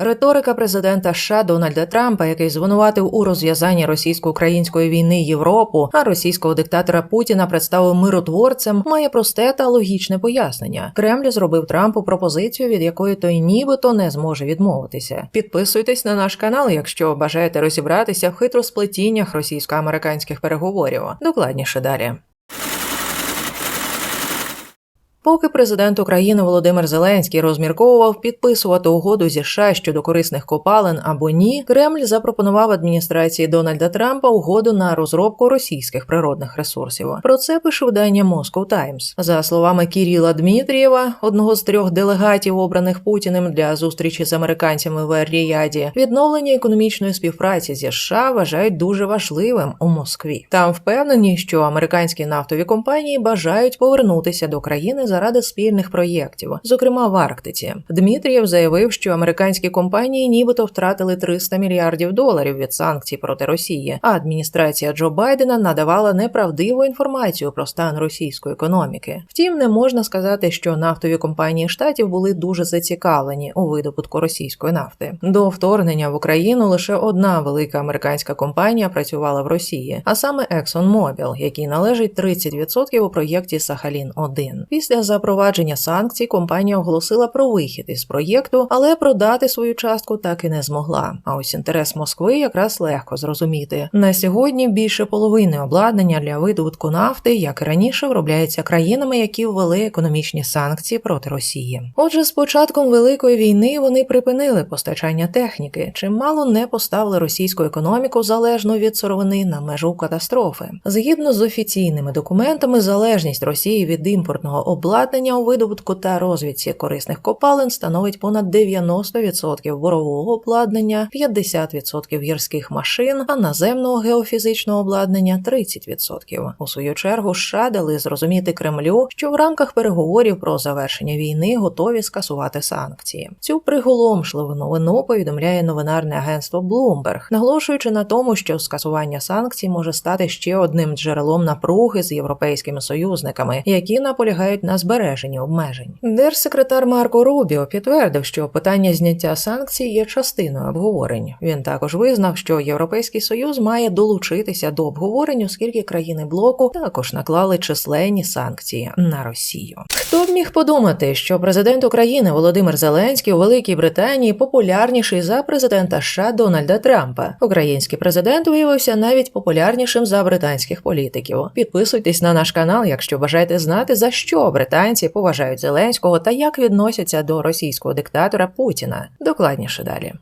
Риторика президента США Дональда Трампа, який звинуватив у розв'язанні російсько-української війни Європу, а російського диктатора Путіна представив миротворцем, має просте та логічне пояснення. Кремль зробив Трампу пропозицію, від якої той нібито не зможе відмовитися. Підписуйтесь на наш канал, якщо бажаєте розібратися в хитросплетіннях російсько-американських переговорів. Докладніше далі. Поки президент України Володимир Зеленський розмірковував підписувати угоду зі США щодо корисних копалин або ні, Кремль запропонував адміністрації Дональда Трампа угоду на розробку російських природних ресурсів. Про це пише видання Moscow Times. За словами Кіріла Дмитрієва, одного з трьох делегатів, обраних Путіним для зустрічі з американцями в Ер-Ріяді, відновлення економічної співпраці зі США вважають дуже важливим у Москві. Там впевнені, що американські нафтові компанії бажають повернутися до країни заради спільних проєктів, зокрема в Арктиці. Дмитрієв заявив, що американські компанії нібито втратили 300 мільярдів доларів від санкцій проти Росії, а адміністрація Джо Байдена надавала неправдиву інформацію про стан російської економіки. Втім, не можна сказати, що нафтові компанії штатів були дуже зацікавлені у видобутку російської нафти. До вторгнення в Україну лише одна велика американська компанія працювала в Росії, а саме ExxonMobil, який належить 30% у проєкті Сахалін 1 Після запровадження санкцій компанія оголосила про вихід із проєкту, але продати свою частку так і не змогла. А ось інтерес Москви якраз легко зрозуміти. На сьогодні більше половини обладнання для видобутку нафти, як і раніше, виробляється країнами, які ввели економічні санкції проти Росії. Отже, з початком великої війни вони припинили постачання техніки, чим мало не поставили російську економіку залежно від сировини на межу катастрофи. Згідно з офіційними документами, залежність Росії від імпортного обладнання у видобутку та розвідці корисних копалин становить понад 90% борового обладнання, 50% гірських машин, а наземного геофізичного обладнання 30%. У свою чергу США дали зрозуміти Кремлю, що в рамках переговорів про завершення війни готові скасувати санкції. Цю приголомшливу новину повідомляє новинарне агентство Bloomberg, наголошуючи на тому, що скасування санкцій може стати ще одним джерелом напруги з європейськими союзниками, які наполягають на збереженні обмежень. Держсекретар Марко Рубіо підтвердив, що питання зняття санкцій є частиною обговорень. Він також визнав, що Європейський Союз має долучитися до обговорень, оскільки країни блоку також наклали численні санкції на Росію. Хто б міг подумати, що президент України Володимир Зеленський у Великій Британії популярніший за президента США Дональда Трампа? Український президент виявився навіть популярнішим за британських політиків. Підписуйтесь на наш канал, якщо бажаєте знати за що британці поважають Зеленського та як відносяться до російського диктатора Путіна. Докладніше далі.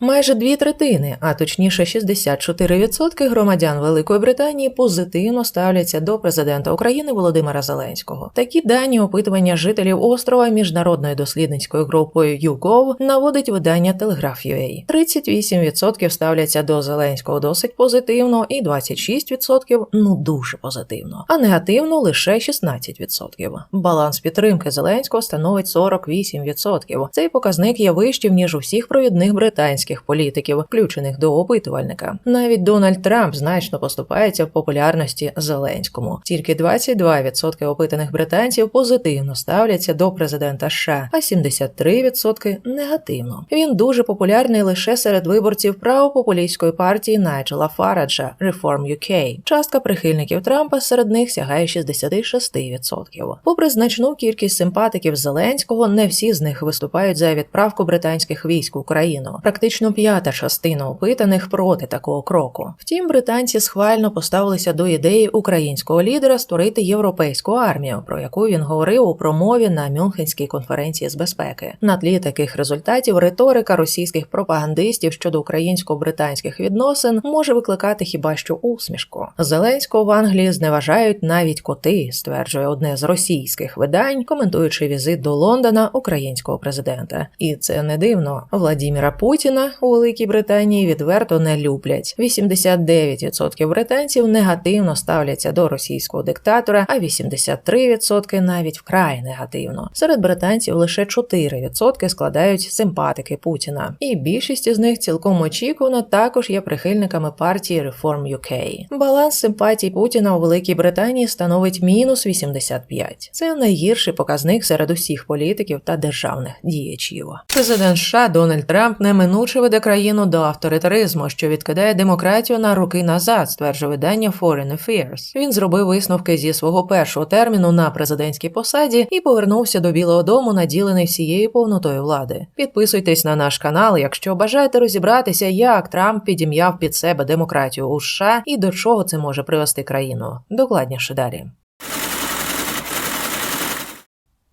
Майже дві третини, а точніше 64% громадян Великої Британії позитивно ставляться до президента України Володимира Зеленського. Такі дані опитування жителів острова міжнародною дослідницькою групою YouGov наводить видання Telegraph.ua. 38% ставляться до Зеленського досить позитивно, і 26% ну дуже позитивно, а негативно лише 16%. Баланс підтримки Зеленського становить 48%. Цей показник є вищим ніж у всіх провідних британських політиків, включених до опитувальника. Навіть Дональд Трамп значно поступається в популярності Зеленському. Тільки 22% опитаних британців позитивно ставляться до президента США, а 73% негативно. Він дуже популярний лише серед виборців правопопулістської партії Найджела Фараджа Reform UK. Частка прихильників Трампа серед них сягає 66%. Попри значну кількість симпатиків Зеленського, не всі з них виступають за відправку британських військ в Україну. Практично п'ята частина опитаних проти такого кроку. Втім, британці схвально поставилися до ідеї українського лідера створити європейську армію, про яку він говорив у промові на Мюнхенській конференції з безпеки. На тлі таких результатів риторика російських пропагандистів щодо українсько-британських відносин може викликати хіба що усмішку. Зеленського в Англії зневажають навіть коти, стверджує одне з російських видань, коментуючи візит до Лондона українського президента. І це не дивно. Владіміра Путіна У Великій Британії відверто не люблять. 89% британців негативно ставляться до російського диктатора, а 83% навіть вкрай негативно. Серед британців лише 4% складають симпатики Путіна, і більшість з них цілком очікувано також є прихильниками партії Reform UK. Баланс симпатій Путіна у Великій Британії становить мінус 85. Це найгірший показник серед усіх політиків та державних діячів. Президент США Дональд Трамп неминуче веде країну до авторитаризму, що відкидає демократію на роки назад, стверджує видання Foreign Affairs. Він зробив висновки зі свого першого терміну на президентській посаді і повернувся до Білого Дому, наділений всією повнотою влади. Підписуйтесь на наш канал, якщо бажаєте розібратися, як Трамп підім'яв під себе демократію у США і до чого це може привести країну. Докладніше далі.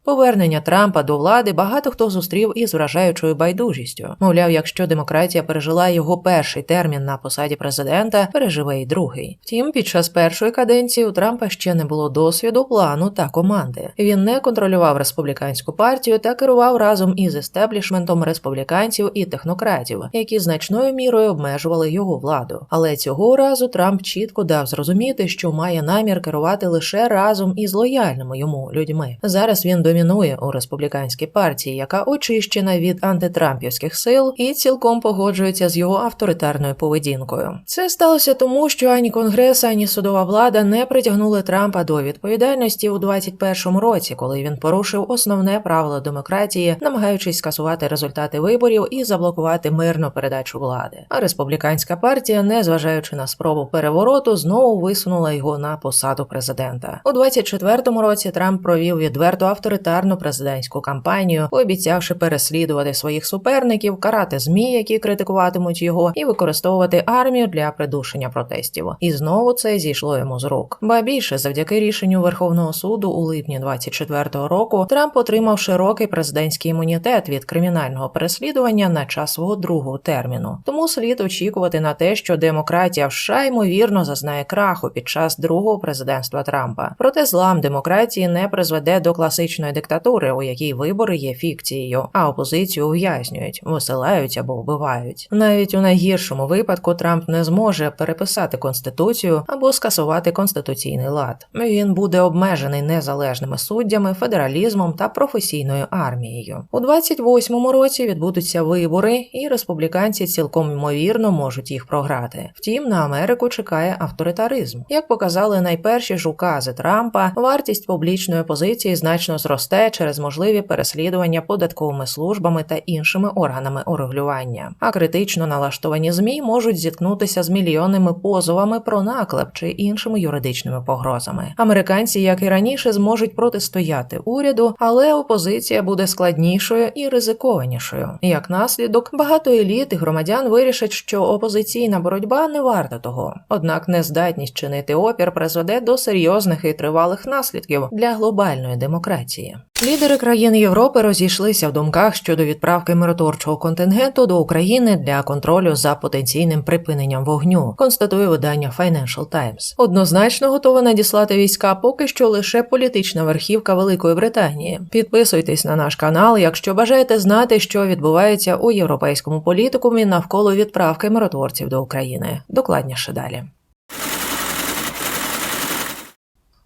Повернення Трампа до влади багато хто зустрів із вражаючою байдужістю. Мовляв, якщо демократія пережила його перший термін на посаді президента, переживе й другий. Втім, під час першої каденції у Трампа ще не було досвіду, плану та команди. Він не контролював республіканську партію та керував разом із естеблішментом республіканців і технократів, які значною мірою обмежували його владу. Але цього разу Трамп чітко дав зрозуміти, що має намір керувати лише разом із лояльними йому людьми. Зараз він домінує у республіканській партії, яка очищена від антитрампівських сил і цілком погоджується з його авторитарною поведінкою. Це сталося тому, що ані конгрес, ані судова влада не притягнули Трампа до відповідальності у 2021 році, коли він порушив основне правило демократії, намагаючись скасувати результати виборів і заблокувати мирну передачу влади. А республіканська партія, незважаючи на спробу перевороту, знову висунула його на посаду президента. У 2024 році Трамп провів відверту авторитарну президентську кампанію, пообіцявши переслідувати своїх суперників, карати змі, які критикуватимуть його, і використовувати армію для придушення протестів. І знову це зійшло йому з рук. Ба більше, завдяки рішенню Верховного суду у липні 24-го року, Трамп отримав широкий президентський імунітет від кримінального переслідування на час свого другого терміну. Тому слід очікувати на те, що демократія в США ймовірно зазнає краху під час другого президентства Трампа. Проте злам демократії не призведе до класичної диктатури, у якій вибори є фікцією, а опозицію ув'язнюють, висилають або вбивають. Навіть у найгіршому випадку Трамп не зможе переписати конституцію або скасувати конституційний лад. Він буде обмежений незалежними суддями, федералізмом та професійною армією. У 28-му році відбудуться вибори, і республіканці цілком ймовірно можуть їх програти. Втім, на Америку чекає авторитаризм. Як показали найперші ж укази Трампа, вартість публічної позиції значно зросте через можливі переслідування податковими службами та іншими органами урегулювання. А критично налаштовані змі можуть зіткнутися з мільйонними позовами про наклеп чи іншими юридичними погрозами. Американці, як і раніше, зможуть протистояти уряду, але опозиція буде складнішою і ризикованішою. Як наслідок, багато еліт і громадян вирішать, що опозиційна боротьба не варта того. Однак нездатність чинити опір призведе до серйозних і тривалих наслідків для глобальної демократії. Лідери країн Європи розійшлися в думках щодо відправки миротворчого контингенту до України для контролю за потенційним припиненням вогню. Констатує видання Financial Times. Однозначно готова надіслати війська поки що лише політична верхівка Великої Британії. Підписуйтесь на наш канал, якщо бажаєте знати, що відбувається у європейському політикумі навколо відправки миротворців до України. Докладніше далі.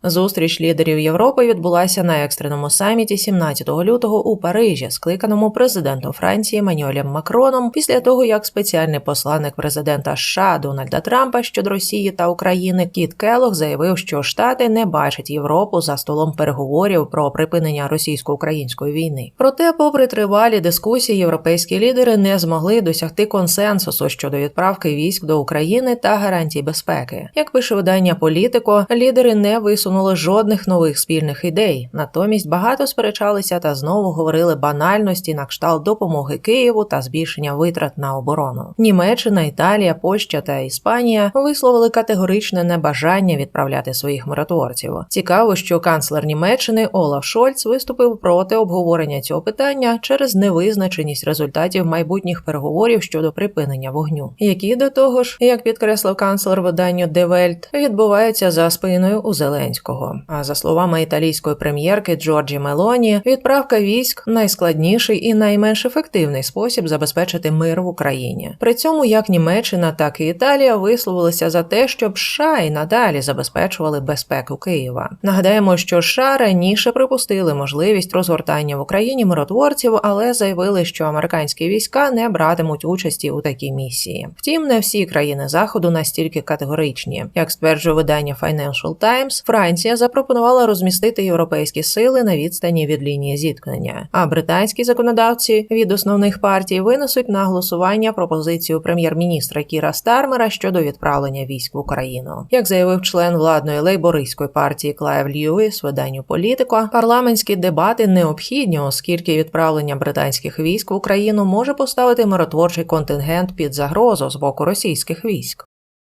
Зустріч лідерів Європи відбулася на екстреному саміті 17 лютого у Парижі, скликаному президентом Франції Манюелем Макроном, після того як спеціальний посланник президента США Дональда Трампа щодо Росії та України Кіт Келох заявив, що Штати не бачать Європу за столом переговорів про припинення російсько-української війни. Проте, попри тривалі дискусії, європейські лідери не змогли досягти консенсусу щодо відправки військ до України та гарантій безпеки. Як пише видання Політико, лідери не висунули жодних нових спільних ідей. Натомість багато сперечалися та знову говорили банальності на кшталт допомоги Києву та збільшення витрат на оборону. Німеччина, Італія, Польща та Іспанія висловили категоричне небажання відправляти своїх миротворців. Цікаво, що канцлер Німеччини Олаф Шольц виступив проти обговорення цього питання через невизначеність результатів майбутніх переговорів щодо припинення вогню, які до того ж, як підкреслив канцлер виданню Девельт, відбуваються за спиною у Зеленського. Зеленського. А за словами італійської прем'єрки Джорджі Мелоні, відправка військ найскладніший і найменш ефективний спосіб забезпечити мир в Україні. При цьому як Німеччина, так і Італія висловилися за те, щоб США і надалі забезпечували безпеку Києва. Нагадаємо, що США раніше припустили можливість розгортання в Україні миротворців, але заявили, що американські війська не братимуть участі у такій місії. Втім, не всі країни заходу настільки категоричні. Як стверджує видання Financial Times, Франція запропонувала розмістити європейські сили на відстані від лінії зіткнення. А британські законодавці від основних партій винесуть на голосування пропозицію прем'єр-міністра Кіра Стармера щодо відправлення військ в Україну. Як заявив член владної лейбористської партії Клайв Льюіс виданню Політико, парламентські дебати необхідні, оскільки відправлення британських військ в Україну може поставити миротворчий контингент під загрозу з боку російських військ.